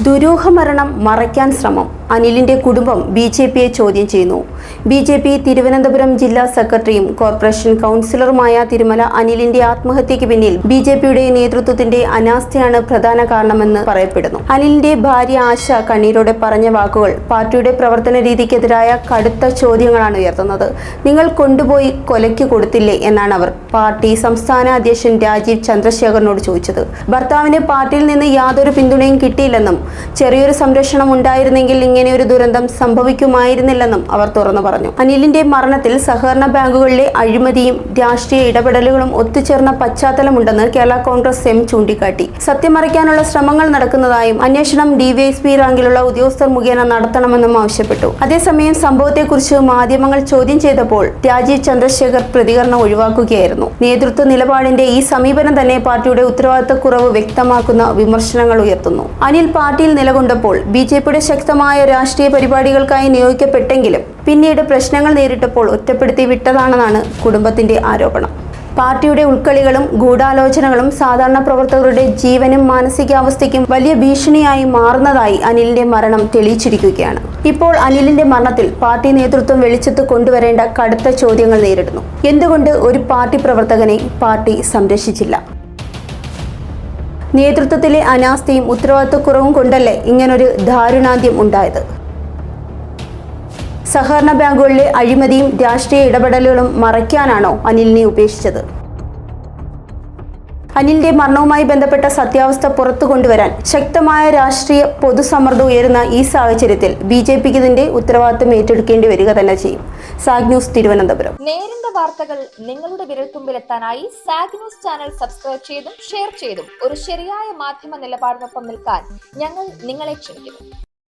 ദുരൂഹമരണം മറയ്ക്കാൻ ശ്രമം. അനിലിന്റെ കുടുംബം ബി ജെ പിയെ ചോദ്യം ചെയ്യുന്നു. ബി ജെ പി തിരുവനന്തപുരം ജില്ലാ സെക്രട്ടറിയും കോർപ്പറേഷൻ കൗൺസിലറുമായ തിരുമല അനിലിന്റെ ആത്മഹത്യയ്ക്ക് പിന്നിൽ ബി ജെ പിയുടെ നേതൃത്വത്തിന്റെ അനാസ്ഥയാണ് പ്രധാന കാരണമെന്ന് പറയപ്പെടുന്നു. അനിലിന്റെ ഭാര്യ ആശ കണ്ണീരോടെ പറഞ്ഞ വാക്കുകൾ പാർട്ടിയുടെ പ്രവർത്തന രീതിക്കെതിരായ കടുത്ത ചോദ്യങ്ങളാണ് ഉയർത്തുന്നത്. നിങ്ങൾ കൊണ്ടുപോയി കൊലയ്ക്ക് കൊടുത്തില്ലേ എന്നാണ് അവർ പാർട്ടി സംസ്ഥാന അധ്യക്ഷൻ രാജീവ് ചന്ദ്രശേഖറിനോട് ചോദിച്ചത്. ഭർത്താവിന് പാർട്ടിയിൽ നിന്ന് യാതൊരു പിന്തുണയും കിട്ടിയില്ലെന്നും ചെറിയൊരു സംരക്ഷണം ഉണ്ടായിരുന്നെങ്കിൽ ഇങ്ങനെ ഒരു ദുരന്തം സംഭവിക്കുമായിരുന്നില്ലെന്നും അവർ തുറന്നു പറഞ്ഞു. അനിലിന്റെ മരണത്തിൽ സഹകരണ ബാങ്കുകളിലെ അഴിമതിയും രാഷ്ട്രീയ ഇടപെടലുകളും ഒത്തുചേർന്ന പശ്ചാത്തലമുണ്ടെന്ന് കേരള കോൺഗ്രസ് എം ചൂണ്ടിക്കാട്ടി. സത്യമറിക്കാനുള്ള ശ്രമങ്ങൾ നടക്കുന്നതായും അന്വേഷണം ഡിവൈഎസ്പി റാങ്കിലുള്ള ഉദ്യോഗസ്ഥർ മുഖേന നടത്തണമെന്നും ആവശ്യപ്പെട്ടു. അതേസമയം സംഭവത്തെക്കുറിച്ച് മാധ്യമങ്ങൾ ചോദ്യം ചെയ്തപ്പോൾ രാജീവ് ചന്ദ്രശേഖർ പ്രതികരണം ഒഴിവാക്കുകയായിരുന്നു. നേതൃത്വ നിലപാടിന്റെ ഈ സമീപനം തന്നെ പാർട്ടിയുടെ ഉത്തരവാദിത്തക്കുറവ് വ്യക്തമാക്കുന്ന വിമർശനങ്ങൾ ഉയർത്തുന്നു. അനിൽ പാർട്ടിയിൽ നിലകൊണ്ടപ്പോൾ ബി ശക്തമായ രാഷ്ട്രീയ പരിപാടികൾക്കായി നിയോഗിക്കപ്പെട്ടെങ്കിലും പിന്നീട് പ്രശ്നങ്ങൾ നേരിട്ടപ്പോൾ ഒറ്റപ്പെടുത്തി വിട്ടതാണെന്നാണ് കുടുംബത്തിന്റെ ആരോപണം. പാർട്ടിയുടെ ഉൾക്കളികളും ഗൂഢാലോചനകളും സാധാരണ പ്രവർത്തകരുടെ ജീവനും മാനസികാവസ്ഥയ്ക്കും വലിയ ഭീഷണിയായി മാറുന്നതായി അനിലിന്റെ മരണം തെളിയിച്ചിരിക്കുകയാണ്. ഇപ്പോൾ അനിലിന്റെ മരണത്തിൽ പാർട്ടി നേതൃത്വം വെളിച്ചത്ത് കൊണ്ടുവരേണ്ട കടുത്ത ചോദ്യങ്ങൾ നേരിടുന്നു. എന്തുകൊണ്ട് ഒരു പാർട്ടി പ്രവർത്തകനെ പാർട്ടി സംരക്ഷിച്ചില്ല? നേതൃത്വത്തിലെ അനാസ്ഥയും ഉത്തരവാദിത്വക്കുറവും കൊണ്ടല്ലേ ഇങ്ങനൊരു ദാരുണാന്ത്യം ഉണ്ടായത്? സഹകരണ ബാങ്കുകളിലെ അഴിമതിയും രാഷ്ട്രീയ ഇടപെടലുകളും മറയ്ക്കാനാണോ അനിലിനെ ഉപേക്ഷിച്ചത്? അനിലിന്റെ മരണവുമായി ബന്ധപ്പെട്ട സത്യാവസ്ഥ പുറത്തു കൊണ്ടുവരാൻ ശക്തമായ രാഷ്ട്രീയ പൊതുസമ്മർദ്ദം ഉയരുന്ന ഈ സാഹചര്യത്തിൽ ബി ജെ പിക്ക് ഇതിന്റെ ഉത്തരവാദിത്വം ഏറ്റെടുക്കേണ്ടി വരിക തന്നെ ചെയ്യും. സാഗ് ന്യൂസ് തിരുവനന്തപുരം. നേരിന്റെ വാർത്തകൾ നിങ്ങളുടെ വിരൽത്തുമ്പിലെത്താനായി സാഗ് ന്യൂസ് ചാനൽ സബ്സ്ക്രൈബ് ചെയ്തും ഷെയർ ചെയ്തും ഒരു ശരിയായ മാധ്യമ നിലപാടിനൊപ്പം നിൽക്കാൻ ഞങ്ങൾ നിങ്ങളെ ക്ഷണിക്കുന്നു.